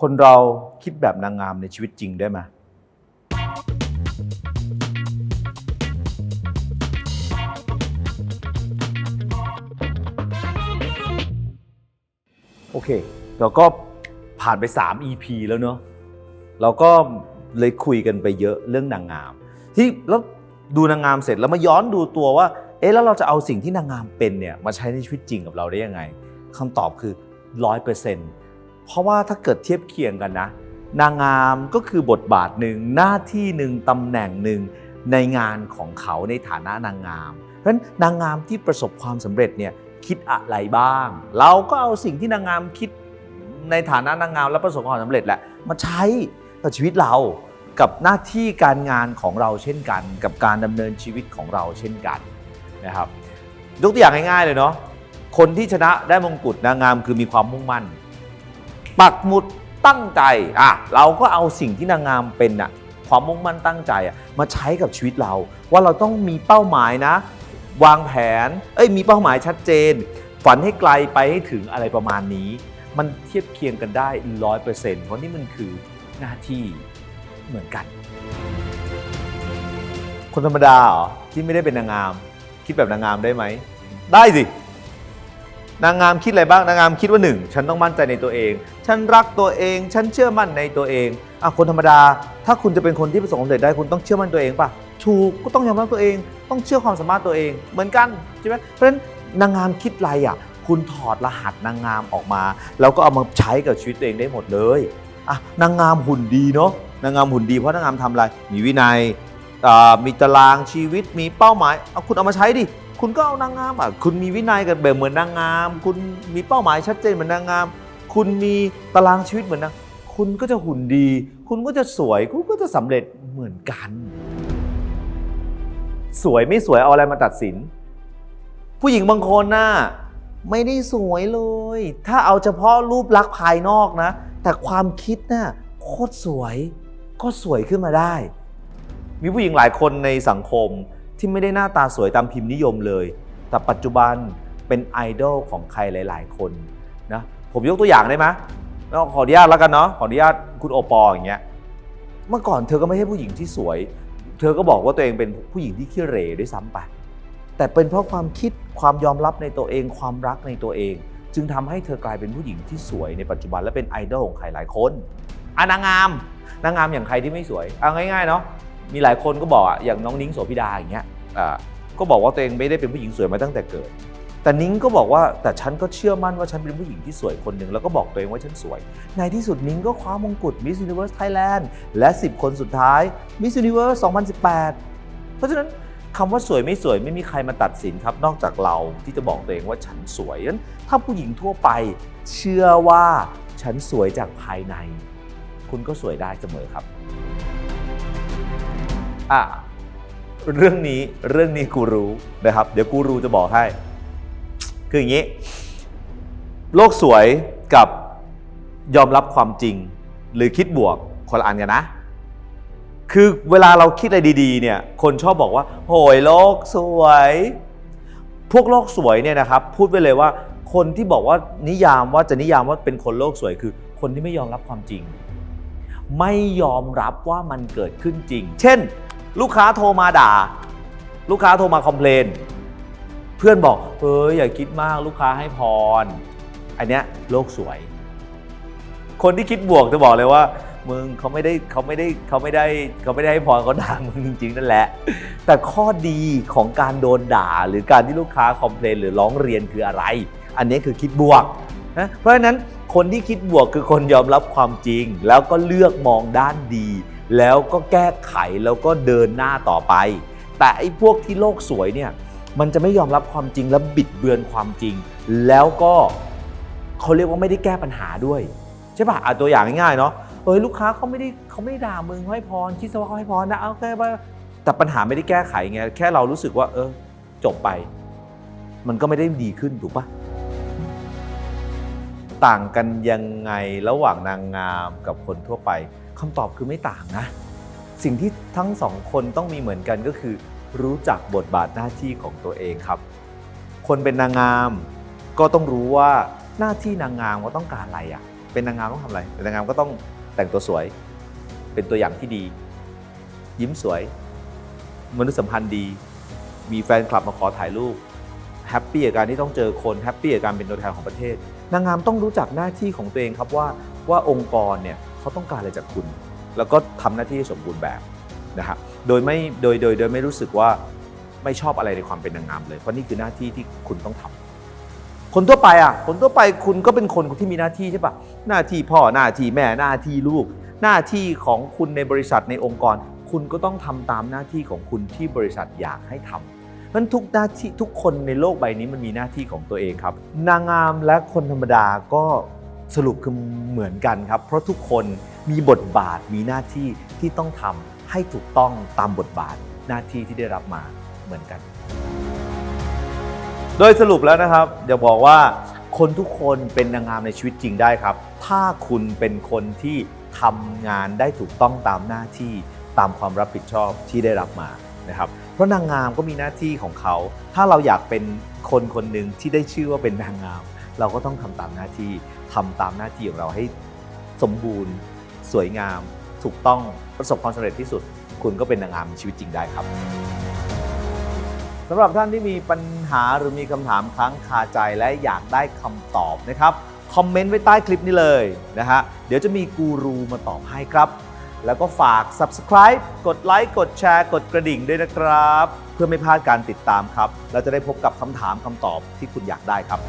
คนเราคิดแบบนางงามในชีวิตจริงได้ไหมโอเค เราก็ผ่านไป 3 EP แล้วเนอะเราก็เลยคุยกันไปเยอะเรื่องนางงาม ที่แล้วดูนางงามเสร็จแล้วมาย้อนดูตัวว่า เอ๊ะแล้วเราจะเอาสิ่งที่นางงามเป็นเนี่ยมาใช้ในชีวิตจริงกับเราได้ยังไงคำตอบคือร้อยเปอร์เซ็นต์ เพราะว่าถ้าเกิดเทียบเคียงกันนะ นางงามก็คือบทบาทหนึ่งหน้าที่หนึ่งตำแหน่งหนึ่งในงานของเขาในฐานะนางงาม เพราะฉะนั้นนางงามที่ประสบความสำเร็จเนี่ยคิดอะไรบ้าง เราก็เอาสิ่งที่นางงามคิดในฐานะนางงามและประสบความสำเร็จแหละมาใช้กับชีวิตเรากับหน้าที่การงานของเราเช่นกัน กับการดำเนินชีวิตของเราเช่นกันนะครับยกตัวอย่างง่ายๆเลยเนาะคนที่ชนะได้มงกุฎนางงามคือมีความมุ่งมั่น ปักหมุดตั้งใจอะเราก็เอาสิ่งที่นางงามเป็นอะความมุ่งมั่นตั้งใจอะมาใช้กับชีวิตเรา ว่าเราต้องมีเป้าหมายนะ วางแผนเอ้ยมีเป้าหมายชัดเจน ฝันให้ไกลไปให้ถึงอะไรประมาณนี้ มันเทียบเคียงกันได้ร้อยเปอร์เซ็นต์เพราะนี่มันคือหน้าที่เหมือนกัน คนธรรมดาเหรอที่ไม่ได้เป็นนางงาม คิดแบบนางงามได้ไหม ได้สิ นางงามคิดอะไรบ้างนางงามคิดว่าหนึ่งฉันต้องมั่นใจในตัวเอง ฉันรักตัวเอง ฉันเชื่อมั่นในตัวเองอะคนธรรมดา ถ้าคุณจะเป็นคนที่ประสบความสำเร็จได้คุณต้องเชื่อมั่นตัวเองป่ะถูกก็ต้องยอมรับตัวเอง ต้องเชื่อความสามารถตัวเอง เหมือนกันใช่ไหมเพราะฉะนั้นนางงามคิดอะไรอะคุณถอดรหัสนางงามออกมา แล้วก็เอามาใช้กับชีวิตตัวเองได้หมดเลยอะนางงามหุ่นดีเนาะนางงามหุ่นดีเพราะนางงามทำอะไรมีวินัยมีตารางชีวิตมีเป้าหมายเอาคุณเอามาใช้ดิ คุณก็เอานางงามอะคุณมีวินัยกันแบบเหมือนนางงาม คุณมีเป้าหมายชัดเจนเหมือนนางงาม คุณมีตารางชีวิตเหมือนนางคุณก็จะหุ่นดี คุณก็จะสวย คุณก็จะสำเร็จเหมือนกัน สวยไม่สวยเอาอะไรมาตัดสิน ผู้หญิงบางคนน่ะไม่ได้สวยเลย ถ้าเอาเฉพาะรูปลักษณ์ภายนอกนะ แต่ความคิดน่ะโคตรสวย ก็สวยขึ้นมาได้ มีผู้หญิงหลายคนในสังคม ที่ไม่ได้หน้าตาสวยตามพิมพ์นิยมเลย แต่ปัจจุบันเป็นไอดอลของใครหลาย ๆ คนนะผมยกตัวอย่างได้ไหมขออนุญาตแล้วกันเนาะขออนุญาตคุณโอปออย่างเงี้ยเมื่อก่อนเธอก็ไม่ใช่ผู้หญิงที่สวย เธอก็บอกว่าตัวเองเป็นผู้หญิงที่ขี้เหร่ด้วยซ้ำไปแต่เป็นเพราะความคิดความยอมรับในตัวเอง ความรักในตัวเอง จึงทำให้เธอกลายเป็นผู้หญิงที่สวยในปัจจุบันและเป็นไอดอลของใครหลายคนอะนางงามนางงามอย่างใครที่ไม่สวยเอาง่ายๆเนาะมีหลายคนก็บอกอะอย่างน้องนิ้งโสภิดาอย่างเงี้ย ก็บอกว่าตัวเองไม่ได้เป็นผู้หญิงสวยมาตั้งแต่เกิด แต่นิ้งก็บอกว่าแต่ฉันก็เชื่อมั่นว่าฉันเป็นผู้หญิงที่สวยคนหนึ่งแล้วก็บอกตัวเองว่าฉันสวย ในที่สุดนิ้งก็คว้ามงกุฎ Miss Universe Thailand และ 10 คนสุดท้าย Miss Universe 2018 เพราะฉะนั้นคำว่าสวยไม่สวยไม่มีใครมาตัดสินครับ นอกจากเราที่จะบอกตัวเองว่าฉันสวยนั้นถ้าผู้หญิงทั่วไปเชื่อว่าฉันสวยจากภายใน คุณก็สวยได้เสมอครับอะ เรื่องนี้เรื่องนี้กูรู้นะครับ เดี๋ยวกูรู้จะบอกให้ คืออย่างนี้ โลกสวยกับยอมรับความจริง หรือคิดบวกคนละอันกันนะ คือเวลาเราคิดอะไรดี ๆ เนี่ย คนชอบบอกว่าโหยโลกสวย พวกโลกสวยเนี่ยนะครับ พูดไปเลยว่า คนที่บอกว่านิยามว่าจะนิยามว่าเป็นคนโลกสวยคือ คนที่ไม่ยอมรับความจริง ไม่ยอมรับว่ามันเกิดขึ้นจริง เช่น ลูกค้าโทรมาด่า ลูกค้าโทรมาคอมเพลนเพื่อนบอกเฮ้ยอย่าคิดมากลูกค้าให้พร อันเนี้ยโลกสวย คนที่คิดบวกจะบอกเลยว่ามึงเขาไม่ได้เขาไม่ได้เขาไม่ได้เขาไม่ได้ให้พรเขาด่ามึงจริงๆนั่นแหละ แต่ข้อดีของการโดนด่า หรือการที่ลูกค้าคอมเพลนหรือร้องเรียนคืออะไร อันนี้คือคิดบวกนะเพราะฉะนั้นคนที่คิดบวกคือคนยอมรับความจริง แล้วก็เลือกมองด้านดี แล้วก็แก้ไขแล้วก็เดินหน้าต่อไป แต่ไอ้พวกที่โลกสวยเนี่ยมันจะไม่ยอมรับความจริงและบิดเบือนความจริง แล้วก็เขาเรียกว่าไม่ได้แก้ปัญหาด้วยใช่ป่ะอะตัวอย่างง่ายๆเนาะเอ้ยลูกค้าเขาไม่ได้เขาไม่ได้ด่ามึงให้พรคิดซะว่าเขาให้พรนะเอาแค่ว่าแต่ปัญหาไม่ได้แก้ไขไงแค่เรารู้สึกว่า เออ จบไป มันก็ไม่ได้ดีขึ้นถูกปะต่างกันยังไงระหว่างนางงามกับคนทั่วไป คำตอบคือไม่ต่างนะ สิ่งที่ทั้งสองคนต้องมีเหมือนกันก็คือ รู้จักบทบาทหน้าที่ของตัวเองครับ คนเป็นนางงามก็ต้องรู้ว่าหน้าที่นางงามว่าต้องการอะไรอะ่ะ เป็นนางงามต้องทำอะไร เป็นนางงามก็ต้องแต่งตัวสวย เป็นตัวอย่างที่ดี ยิ้มสวย มนุษยสัมพันธ์ดี มีแฟนคลับมาขอถ่ายรูปแฮปปี้กับการที่ต้องเจอคนแฮปปี้กับการเป็นตัวแทนของประเทศ นางงามต้องรู้จักหน้าที่ของตัวเองครับว่าว่าองค์กรเนี่ย เขาต้องการอะไรจากคุณ แล้วก็ทำหน้าที่สมบูรณ์แบบนะครับโดยไม่โดยโดยโดยไม่รู้สึกว่าไม่ชอบอะไรในความเป็นนางงามเลย เพราะนี่คือหน้าที่ที่คุณต้องทำคนทั่วไปอะ คนทั่วไปคุณก็เป็นคนที่มีหน้าที่ใช่ปะหน้าที่พ่อหน้าที่แม่หน้าที่ลูก หน้าที่ของคุณในบริษัทในองค์กร คุณก็ต้องทำตามหน้าที่ของคุณที่บริษัทอยากให้ทำเพราะฉะนั้นทุกหน้าที่ทุกคนในโลกใบนี้มันมีหน้าที่ของตัวเองครับ นางงามและคนธรรมดาก็ สรุปคือเหมือนกันครับ เพราะทุกคนมีบทบาทมีหน้าที่ที่ต้องทำให้ถูกต้องตามบทบาทหน้าที่ที่ได้รับมาเหมือนกัน โดยสรุปแล้วนะครับอย่าบอกว่าคนทุกคนเป็นนางงามในชีวิตจริงได้ครับ ถ้าคุณเป็นคนที่ทำงานได้ถูกต้องตามหน้าที่ตามความรับผิดชอบที่ได้รับมานะครับ เพราะนางงามก็มีหน้าที่ของเขา ถ้าเราอยากเป็นคนคนหนึ่งที่ได้ชื่อว่าเป็นนางงาม เราก็ต้องทำตามหน้าที่ทำตามหน้าที่ของเราให้สมบูรณ์ สวยงาม ถูกต้องประสบความสำเร็จที่สุด คุณก็เป็นนางงามชีวิตจริงได้ครับสำหรับท่านที่มีปัญหาหรือมีคำถามค้างคาใจและอยากได้คำตอบนะครับคอมเมนต์ไว้ใต้คลิปนี้เลยนะฮะเดี๋ยวจะมีกูรูมาตอบให้ครับ แล้วก็ฝาก subscribe กดไลค์กดแชร์ กดกระดิ่งด้วยนะครับ เพื่อไม่พลาดการติดตามครับ เราจะได้พบกับคำถามคำตอบที่คุณอยากได้ครับ